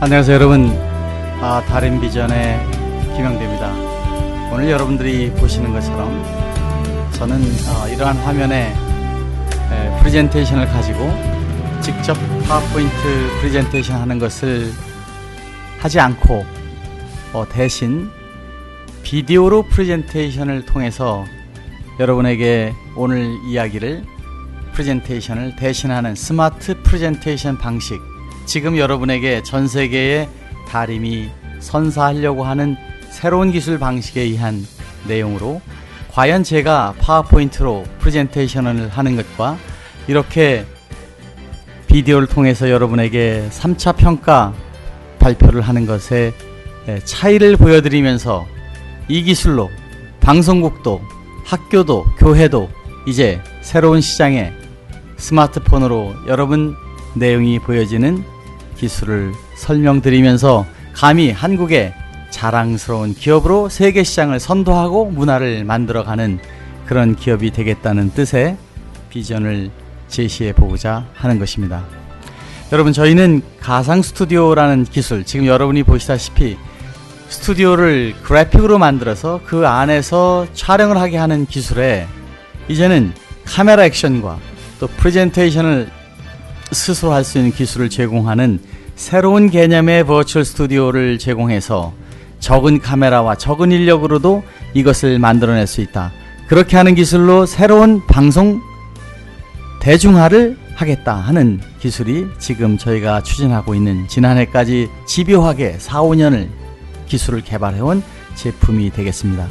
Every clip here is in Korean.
안녕하세요 여러분. 아, 다른 비전의 김영대입니다. 오늘 여러분들이 보시는 것처럼 저는 어, 이러한 화면에 에, 프레젠테이션을 가지고 직접 파워포인트 프레젠테이션 하는 것을 하지 않고 어, 대신 비디오로 프레젠테이션을 통해서 여러분에게 오늘 이야기를 프레젠테이션을 대신하는 스마트 프레젠테이션 방식 지금 여러분에게 전 세계의 다림이 선사하려고 하는 새로운 기술 방식에 의한 내용으로 과연 제가 파워포인트로 프레젠테이션을 하는 것과 이렇게 비디오를 통해서 여러분에게 3차 평가 발표를 하는 것의 차이를 보여드리면서 이 기술로 방송국도 학교도 교회도 이제 새로운 시장에 스마트폰으로 여러분 내용이 보여지는 기술을 설명드리면서 감히 한국의 자랑스러운 기업으로 세계 시장을 선도하고 문화를 만들어가는 그런 기업이 되겠다는 뜻의 비전을 제시해 보고자 하는 것입니다. 여러분 저희는 가상 스튜디오라는 기술 지금 여러분이 보시다시피 스튜디오를 그래픽으로 만들어서 그 안에서 촬영을 하게 하는 기술에 이제는 카메라 액션과 또 프레젠테이션을 스스로 할 수 있는 기술을 제공하는 새로운 개념의 버추얼 스튜디오를 제공해서 적은 카메라와 적은 인력으로도 이것을 만들어낼 수 있다. 그렇게 하는 기술로 새로운 방송 대중화를 하겠다 하는 기술이 지금 저희가 추진하고 있는 지난해까지 집요하게 4, 5년을 기술을 개발해온 제품이 되겠습니다.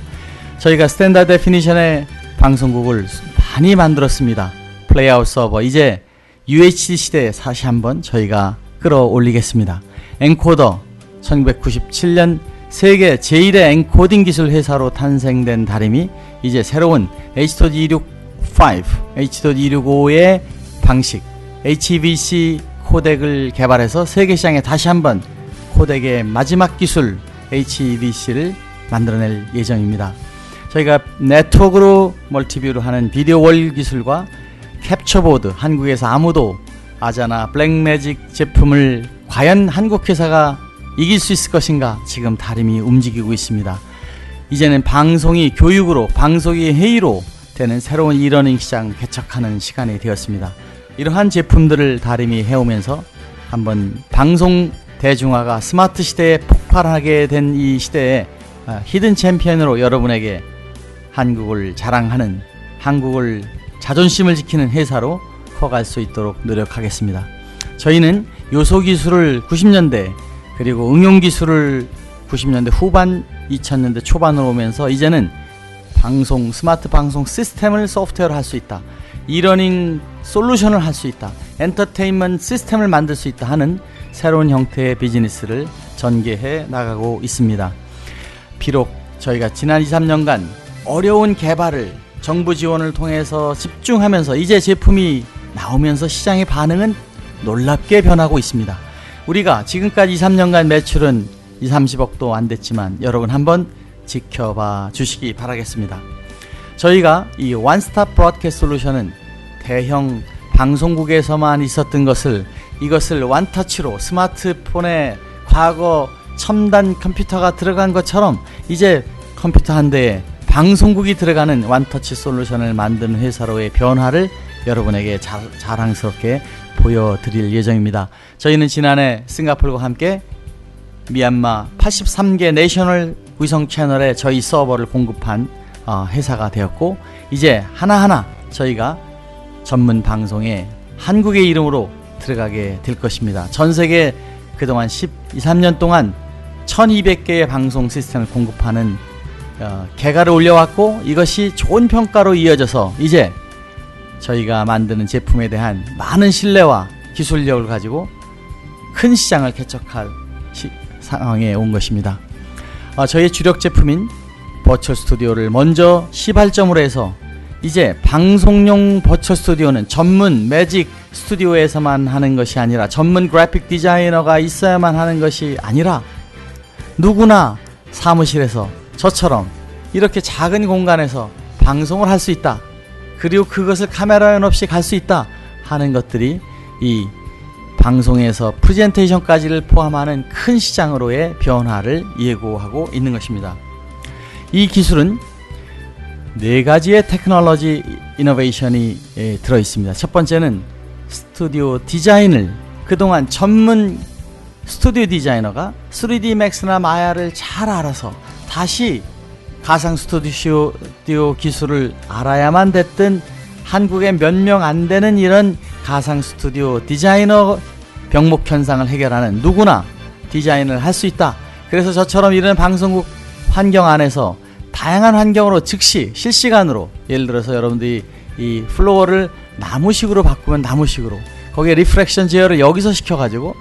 저희가 스탠다드 데피니션의 방송국을 많이 만들었습니다. 플레이아웃 서버 이제 UHD 시대에 다시 한번 저희가 끌어올리겠습니다. 엔코더 1997년 세계 제1의 엔코딩 기술 회사로 탄생된 다림이 이제 새로운 H.265, H.265의 방식 HEVC 코덱을 개발해서 세계 시장에 다시 한번 코덱의 마지막 기술 HEVC를 만들어낼 예정입니다. 저희가 네트워크로 멀티뷰로 하는 비디오 월 기술과 캡처보드 한국에서 아무도 아자나 블랙매직 제품을 과연 한국 회사가 이길 수 있을 것인가 지금 다림이 움직이고 있습니다. 이제는 방송이 교육으로 방송이 회의로 되는 새로운 이러닝 시장 개척하는 시간이 되었습니다. 이러한 제품들을 다림이 해오면서 한번 방송 대중화가 스마트 시대에 폭발하게 된 이 시대에 아, 히든 챔피언으로 여러분에게 한국을 자랑하는 한국을 자존심을 지키는 회사로 커갈 수 있도록 노력하겠습니다. 저희는 요소 기술을 90년대 그리고 응용 기술을 90년대 후반 2000년대 초반으로 오면서 이제는 방송 스마트 방송 시스템을 소프트웨어로 할 수 있다. 이러닝 솔루션을 할 수 있다. 엔터테인먼트 시스템을 만들 수 있다 하는 새로운 형태의 비즈니스를 전개해 나가고 있습니다. 비록 저희가 지난 2, 3년간 어려운 개발을 정부 지원을 통해서 집중하면서 이제 제품이 나오면서 시장의 반응은 놀랍게 변하고 있습니다. 우리가 지금까지 2, 3년간 매출은 2, 30억도 안 됐지만 여러분 한번 지켜봐 주시기 바라겠습니다. 저희가 이 원스톱 브로드캐스트 솔루션은 대형 방송국에서만 있었던 것을 이것을 원터치로 스마트폰에 과거 첨단 컴퓨터가 들어간 것처럼 이제 컴퓨터 한 대에 방송국이 들어가는 원터치 솔루션을 만드는 회사로의 변화를 여러분에게 자, 자랑스럽게 보여드릴 예정입니다. 저희는 지난해 싱가폴과 함께 미얀마 83개 내셔널 위성 채널에 저희 서버를 공급한 어, 회사가 되었고 이제 하나하나 저희가 전문 방송에 한국의 이름으로 들어가게 될 것입니다. 전 세계 그동안 12, 3년 동안 1200개의 방송 시스템을 공급하는 어, 개가를 올려왔고 이것이 좋은 평가로 이어져서 이제 저희가 만드는 제품에 대한 많은 신뢰와 기술력을 가지고 큰 시장을 개척할 시, 상황에 온 것입니다. 어, 저희의 주력 제품인 버추얼 스튜디오를 먼저 시발점으로 해서 이제 방송용 버추얼 스튜디오는 전문 매직 스튜디오에서만 하는 것이 아니라 전문 그래픽 디자이너가 있어야만 하는 것이 아니라 누구나 사무실에서 저처럼 이렇게 작은 공간에서 방송을 할 수 있다. 그리고 그것을 카메라 연 없이 갈 수 있다 하는 것들이 이 방송에서 프레젠테이션까지를 포함하는 큰 시장으로의 변화를 예고하고 있는 것입니다. 이 기술은 네 가지의 테크놀로지 이노베이션이 예, 들어 있습니다. 첫 번째는 스튜디오 디자인을 그동안 전문 스튜디오 디자이너가 3D 맥스나 마야를 잘 알아서 다시 가상 스튜디오 기술을 알아야만 됐던 한국에 몇 명 안 되는 이런 가상 스튜디오 디자이너 병목 현상을 해결하는 누구나 디자인을 할 수 있다. 그래서 저처럼 이런 방송국 환경 안에서 다양한 환경으로 즉시 실시간으로 예를 들어서 여러분들이 이 플로어를 나무식으로 바꾸면 나무식으로 거기에 리프렉션 제어를 여기서 시켜가지고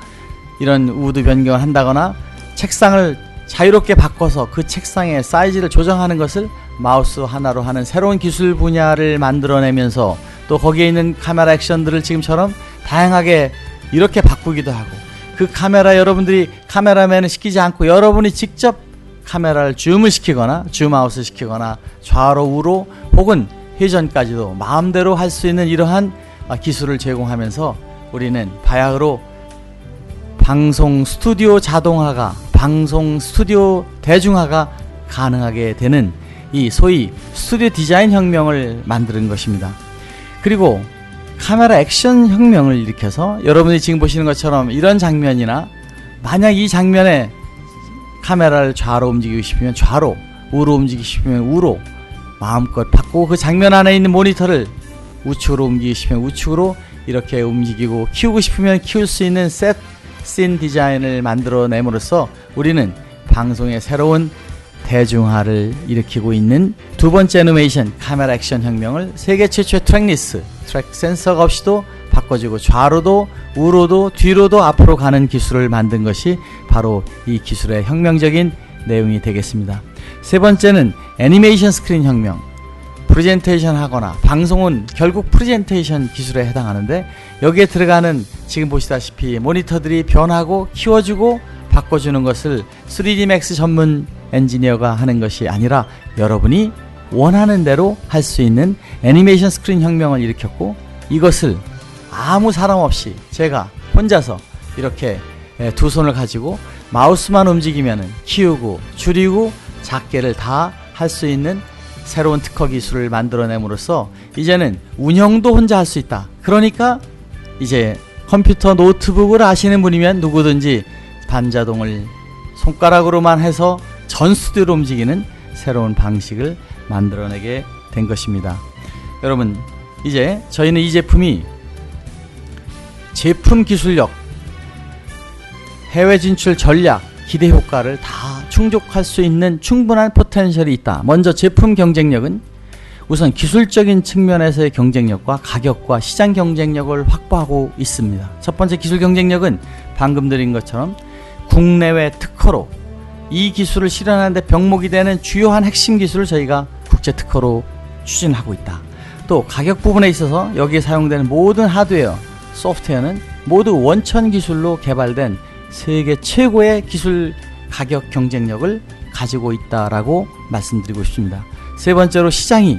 이런 우드 변경을 한다거나 책상을 자유롭게 바꿔서 그 책상의 사이즈를 조정하는 것을 마우스 하나로 하는 새로운 기술 분야를 만들어내면서 또 거기에 있는 카메라 액션들을 지금처럼 다양하게 이렇게 바꾸기도 하고 그 카메라 여러분들이 카메라맨을 시키지 않고 여러분이 직접 카메라를 줌을 시키거나 줌아웃을 시키거나 좌로 우로 혹은 회전까지도 마음대로 할 수 있는 이러한 기술을 제공하면서 우리는 바야흐로 방송 스튜디오 자동화가 방송 스튜디오 대중화가 가능하게 되는 이 소위 스튜디오 디자인 혁명을 만드는 것입니다. 그리고 카메라 액션 혁명을 일으켜서 여러분이 지금 보시는 것처럼 이런 장면이나 만약 이 장면에 카메라를 좌로 움직이고 싶으면 좌로 우로 움직이고 싶으면 우로 마음껏 바꾸고 그 장면 안에 있는 모니터를 우측으로 움직이고 싶으면 우측으로 이렇게 움직이고 키우고 싶으면 키울 수 있는 셋 씬 디자인을 만들어냄으로써 우리는 방송의 새로운 대중화를 일으키고 있는 두 번째 애니메이션 카메라 액션 혁명을 세계 최초의 트랙리스 트랙 센서가 없이도 바꿔주고 좌로도 우로도 뒤로도 앞으로 가는 기술을 만든 것이 바로 이 기술의 혁명적인 내용이 되겠습니다. 세 번째는 애니메이션 스크린 혁명. 프레젠테이션 하거나 방송은 결국 프레젠테이션 기술에 해당하는데 여기에 들어가는 지금 보시다시피 모니터들이 변하고 키워주고 바꿔주는 것을 3D Max 전문 엔지니어가 하는 것이 아니라 여러분이 원하는 대로 할 수 있는 애니메이션 스크린 혁명을 일으켰고 이것을 아무 사람 없이 제가 혼자서 이렇게 두 손을 가지고 마우스만 움직이면 키우고 줄이고 작게를 다 할 수 있는 새로운 특허 기술을 만들어냄으로써 이제는 운영도 혼자 할 수 있다. 그러니까 이제 컴퓨터 노트북을 아시는 분이면 누구든지 반자동을 손가락으로만 해서 전 스튜디오로 움직이는 새로운 방식을 만들어내게 된 것입니다. 여러분, 이제 저희는 이 제품이 제품 기술력, 해외 진출 전략, 기대 효과를 다 충족할 수 있는 충분한 포텐셜이 있다. 먼저 제품 경쟁력은 우선 기술적인 측면에서의 경쟁력과 가격과 시장 경쟁력을 확보하고 있습니다. 첫 번째 기술 경쟁력은 방금 드린 것처럼 국내외 특허로 이 기술을 실현하는데 병목이 되는 주요한 핵심 기술을 저희가 국제 특허로 추진하고 있다. 또 가격 부분에 있어서 여기에 사용되는 모든 하드웨어, 소프트웨어는 모두 원천 기술로 개발된 세계 최고의 기술 가격 경쟁력을 가지고 있다라고 말씀드리고 싶습니다. 세 번째로 시장이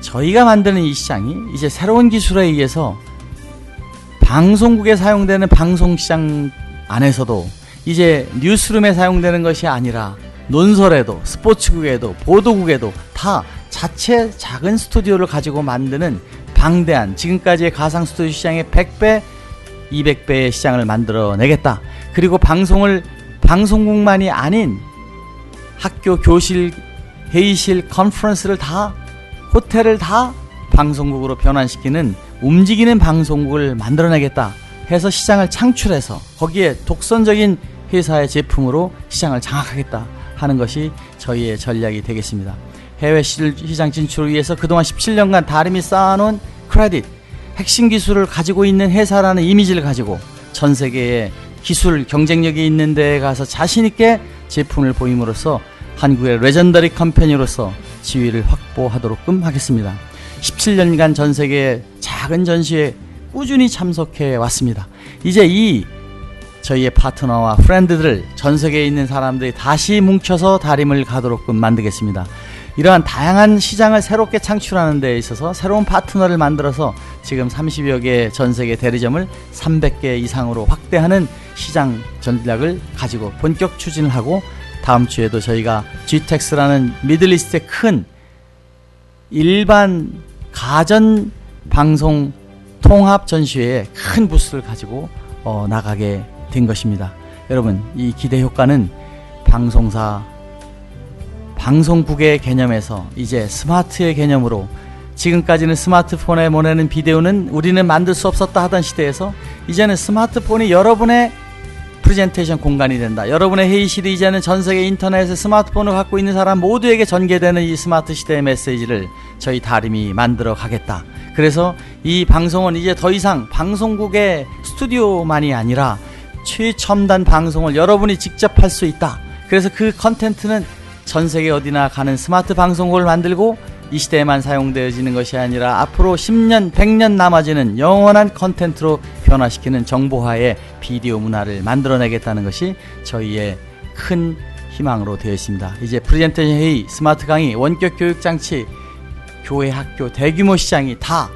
저희가 만드는 이 시장이 이제 새로운 기술에 의해서 방송국에 사용되는 방송 시장 안에서도 이제 뉴스룸에 사용되는 것이 아니라 논설에도 스포츠국에도 보도국에도 다 자체 작은 스튜디오를 가지고 만드는 방대한 지금까지의 가상 스튜디오 시장의 100배, 200배의 시장을 만들어내겠다. 그리고 방송을 방송국만이 아닌 학교, 교실, 회의실, 컨퍼런스를 다 호텔을 다 방송국으로 변환시키는 움직이는 방송국을 만들어내겠다 해서 시장을 창출해서 거기에 독선적인 회사의 제품으로 시장을 장악하겠다 하는 것이 저희의 전략이 되겠습니다. 해외 시장 진출을 위해서 그동안 17년간 다름이 쌓아놓은 크레딧, 핵심 기술을 가지고 있는 회사라는 이미지를 가지고 전 세계에 기술 경쟁력이 있는 데에 가서 자신 있게 제품을 보임으로써 한국의 레전더리 컴퍼니로서 지위를 확보하도록끔 하겠습니다. 17년간 전 세계 작은 전시에 꾸준히 참석해 왔습니다. 이제 이 저희의 파트너와 프렌드들 전 세계에 있는 사람들이 다시 뭉쳐서 다림을 가도록끔 만들겠습니다. 이러한 다양한 시장을 새롭게 창출하는 데 있어서 새로운 파트너를 만들어서 지금 30여 개 전 세계 대리점을 300개 이상으로 확대하는 시장 전략을 가지고 본격 추진을 하고 다음 주에도 저희가 GTEX라는 미들리스트의 큰 일반 가전 방송 통합 전시회에 큰 부스를 가지고 어, 나가게 된 것입니다. 여러분, 이 기대 효과는 방송사 방송국의 개념에서 이제 스마트의 개념으로 지금까지는 스마트폰에 보내는 비디오는 우리는 만들 수 없었다 하던 시대에서 이제는 스마트폰이 여러분의 프레젠테이션 공간이 된다. 여러분의 회의실이 이제는 전 세계 인터넷에 스마트폰을 갖고 있는 사람 모두에게 전개되는 이 스마트 시대의 메시지를 저희 다림이 만들어 가겠다. 그래서 이 방송은 이제 더 이상 방송국의 스튜디오만이 아니라 최첨단 방송을 여러분이 직접 할 수 있다. 그래서 그 컨텐츠는 전 세계 어디나 가는 스마트 방송국을 만들고 이 시대에만 사용되어지는 것이 아니라 앞으로 10년, 100년 남아지는 영원한 컨텐츠로 변화시키는 정보화의 비디오 문화를 만들어내겠다는 것이 저희의 큰 희망으로 되어 있습니다. 이제 프레젠테이션 회의, 스마트 강의, 원격 교육 장치, 교회, 학교, 대규모 시장이 다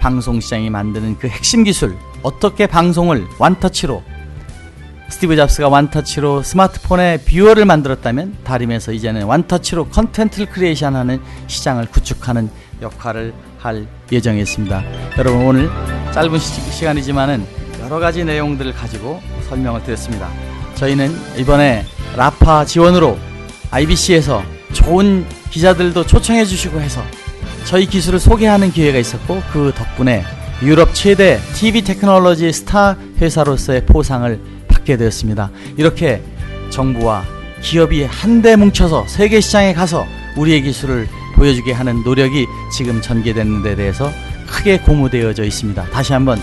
방송 시장이 만드는 그 핵심 기술, 어떻게 방송을 완터치로 스티브 잡스가 완터치로 스마트폰에 뷰어를 만들었다면 다림에서 이제는 완터치로 컨텐츠를 크리에이션하는 시장을 구축하는 역할을 할 예정이었습니다. 여러분 오늘 짧은 시, 시간이지만은 여러 가지 내용들을 가지고 설명을 드렸습니다. 저희는 이번에 라파 지원으로 IBC에서 좋은 기자들도 초청해 주시고 해서 저희 기술을 소개하는 기회가 있었고 그 덕분에 유럽 최대 TV 테크놀로지 스타 회사로서의 포상을 받게 되었습니다. 이렇게 정부와 기업이 한데 뭉쳐서 세계 시장에 가서 우리의 기술을 보여주게 하는 노력이 지금 전개되는 데 대해서 크게 고무되어져 있습니다. 다시 한번